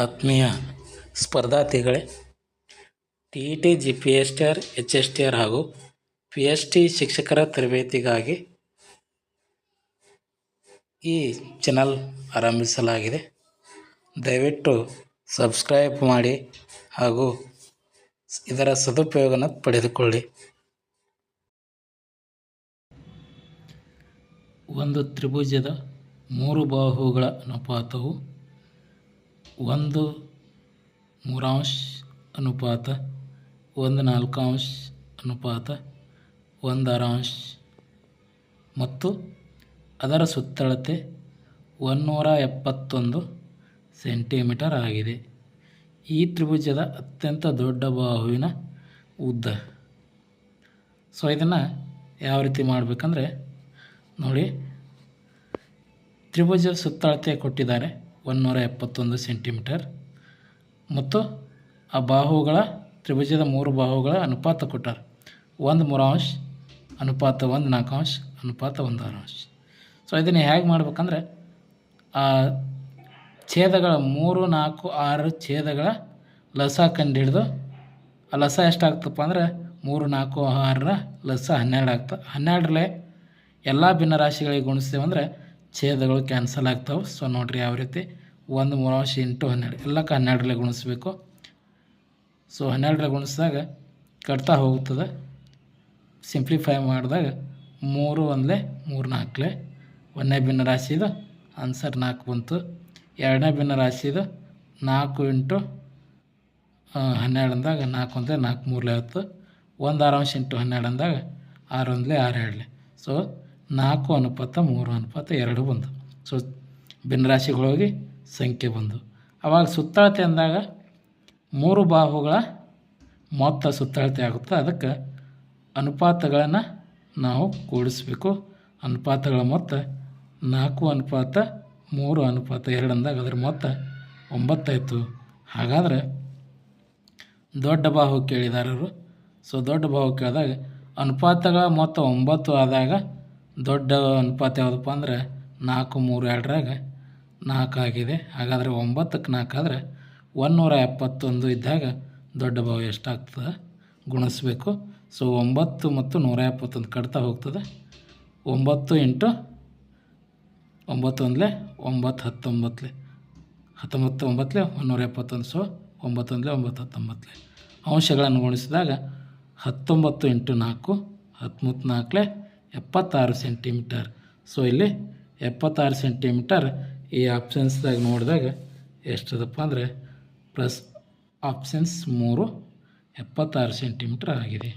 ಆತ್ಮೀಯ ಸ್ಪರ್ಧಾರ್ಥಿಗಳೇ T E T G P S T R H S T R ಹಾಗೂ P S T ಶಿಕ್ಷಕರ ತರಬೇತಿಗಾಗಿ ಈ ಚಾನಲ್ ಆರಂಭಿಸಲಾಗಿದೆ. ದಯವಿಟ್ಟು ಸಬ್ಸ್ಕ್ರೈಬ್ ಮಾಡಿ ಹಾಗೂ ಇದರ ಸದುಪಯೋಗನ ಪಡೆದುಕೊಳ್ಳಿ. ಒಂದು ತ್ರಿಭುಜದ ಮೂರು ಬಾಹುಗಳ ಅನುಪಾತವು ಒಂದು ಮೂರಾಂಶ ಅನುಪಾತ, ಒಂದು ನಾಲ್ಕಾಂಶ ಅನುಪಾತ ಒಂದರಾಂಶ ಮತ್ತು ಅದರ ಸುತ್ತಳತೆ ಒನ್ನೂರ ಎಪ್ಪತ್ತೊಂದು ಸೆಂಟಿಮೀಟರ್ ಆಗಿದೆ. ಈ ತ್ರಿಭುಜದ ಅತ್ಯಂತ ದೊಡ್ಡ ಬಾಹುವಿನ ಉದ್ದ. ಸೊ ಇದನ್ನು ಯಾವ ರೀತಿ ಮಾಡಬೇಕಂದ್ರೆ ನೋಡಿ, ತ್ರಿಭುಜದ ಸುತ್ತಳತೆ ಕೊಟ್ಟಿದ್ದಾರೆ. ಒಂದುನೂರ ಎಪ್ಪತ್ತೊಂದು ಸೆಂಟಿಮೀಟರ್. ಮತ್ತು ಆ ಬಾಹುಗಳ ತ್ರಿಭುಜದ ಮೂರು ಬಾಹುಗಳ ಅನುಪಾತ ಕೊಟ್ಟಾರೆ. ಒಂದು ಮೂರಾಂಶ, ಅನುಪಾತ ಒಂದು ನಾಲ್ಕಾಂಶ, ಅನುಪಾತ ಒಂದು ಆರಾಂಶ. ಸೊ ಇದನ್ನು ಹೇಗೆ ಮಾಡ್ಬೇಕಂದ್ರೆ, ಆ ಛೇದಗಳ ಮೂರು, ನಾಲ್ಕು, ಆರು ಛೇದಗಳ ಲಸ ಕಂಡು ಹಿಡಿದು ಆ ಲಸ ಎಷ್ಟಾಗ್ತಪ್ಪ ಅಂದ್ರೆ, ಮೂರು, ನಾಲ್ಕು, ಆರರ ಲಸ ಹನ್ನೆರಡು ಆಗ್ತದೆ ಹನ್ನೆರಡರಲ್ಲೇ ಎಲ್ಲ ಭಿನ್ನರಾಶಿಗಳಿಗೆ ಗುಣಿಸ್ತೇವೆ ಅಂದರೆ ಛೇದಗಳು ಕ್ಯಾನ್ಸಲ್ ಆಗ್ತಾವೆ. ಸೊ ನೋಡಿರಿ ಯಾವ ರೀತಿ? ಒಂದು ಮೂರಾಂಶ ಇಂಟು ಹನ್ನೆರಡು. ಎಲ್ಲಕ್ಕೆ ಹನ್ನೆರಡರಲ್ಲೇ ಗುಣಿಸ್ಬೇಕು. ಸೊ ಹನ್ನೆರಡರಲ್ಲಿ ಗುಣಿಸಿದಾಗ ಕಟ್ತಾ ಹೋಗ್ತದೆ. ಸಿಂಪ್ಲಿಫೈ ಮಾಡಿದಾಗ ಮೂರು ಒಂದಲೇ ಮೂರು ನಾಲ್ಕಲೆ. ಒಂದನೇ ಭಿನ್ನ ರಾಶಿದು ಆನ್ಸರ್ ನಾಲ್ಕು ಬಂತು. ಎರಡನೇ ಭಿನ್ನ ರಾಶಿದು ನಾಲ್ಕು ಇಂಟು ಹನ್ನೆರಡು ಅಂದಾಗ ನಾಲ್ಕು ಅಂದರೆ ನಾಲ್ಕು ಮೂರಲೆ ಹತ್ತು. ಒಂದು ಆರಾಂಶ ಇಂಟು ಹನ್ನೆರಡು ಅಂದಾಗ ಆರು ಒಂದಲೇ ಆರು ಎರಡಲೇ ಸೊ ನಾಲ್ಕು ಅನುಪಾತ, ಮೂರು ಅನುಪಾತ, ಎರಡು ಬಂದು. ಸೊ ಭಿನ್ನರಾಶಿಗಳೋಗಿ ಸಂಖ್ಯೆ ಬಂದು. ಅವಾಗ ಸುತ್ತಳತೆ ಅಂದಾಗ ಮೂರು ಬಾಹುಗಳ ಮೊತ್ತ ಸುತ್ತಳತೆ ಆಗುತ್ತೆ. ಅದಕ್ಕೆ ಅನುಪಾತಗಳನ್ನು ನಾವು ಕೂಡಿಸ್ಬೇಕು. ಅನುಪಾತಗಳ ಮೊತ್ತ ನಾಲ್ಕು ಅನುಪಾತ, ಮೂರು ಅನುಪಾತ, ಎರಡು ಅಂದಾಗ ಅದರ ಮೊತ್ತ ಒಂಬತ್ತಾಯಿತು ಹಾಗಾದರೆ ದೊಡ್ಡ ಬಾಹು ಕೇಳಿದಾರರು. ಸೊ ದೊಡ್ಡ ಬಾಹು ಕೇಳಿದಾಗ ಅನುಪಾತಗಳ ಮೊತ್ತ ಒಂಬತ್ತು ಆದಾಗ ದೊಡ್ಡ ಅನುಪಾತ ಯಾವುದಪ್ಪ ಅಂದ್ರೆ ನಾಲ್ಕು ಮೂರು ಎರಡರಾಗ ನಾಲ್ಕು ಆಗಿದೆ. ಹಾಗಾದರೆ ಒಂಬತ್ತಕ್ಕೆ ನಾಲ್ಕು ಆದರೆ ಒಂದುನೂರ ಎಪ್ಪತ್ತೊಂದು ಇದ್ದಾಗ ದೊಡ್ಡ ಬಾವು ಎಷ್ಟಾಗ್ತದೆ? ಗುಣಿಸ್ಬೇಕು. ಸೊ ಒಂಬತ್ತು ಮತ್ತು ನೂರ ಎಪ್ಪತ್ತೊಂದು ಕಟ್ತಾ ಹೋಗ್ತದೆ. ಒಂಬತ್ತು ಇಂಟು ಒಂಬತ್ತೊಂದಲೇ ಒಂಬತ್ತು ಹತ್ತೊಂಬತ್ತಲೆ. ಹತ್ತೊಂಬತ್ತು ಒಂಬತ್ತಲೆ ಒಂದೂರ ಎಪ್ಪತ್ತೊಂದು. ಸೊ ಒಂಬತ್ತೊಂದಲೇ ಒಂಬತ್ತು ಹತ್ತೊಂಬತ್ತಲೆ. ಅಂಶಗಳನ್ನು ಗುಣಿಸಿದಾಗ ಹತ್ತೊಂಬತ್ತು ಇಂಟು ನಾಲ್ಕು ಹತ್ತೊಂಬತ್ತು ನಾಲ್ಕಲೆ ಎಪ್ಪತ್ತಾರು ಸೆಂಟಿಮೀಟರ್. ಸೊ ಇಲ್ಲಿ ಎಪ್ಪತ್ತಾರು ಸೆಂಟಿಮೀಟರ್ ಈ ಆಪ್ಷನ್ಸ್ದಾಗ ನೋಡಿದಾಗ ಎಷ್ಟದಪ್ಪ ಅಂದರೆ ಪ್ಲಸ್ ಆಪ್ಷನ್ಸ್ ಮೂರು ಎಪ್ಪತ್ತಾರು ಸೆಂಟಿಮೀಟ್ರ್ ಆಗಿದೆ.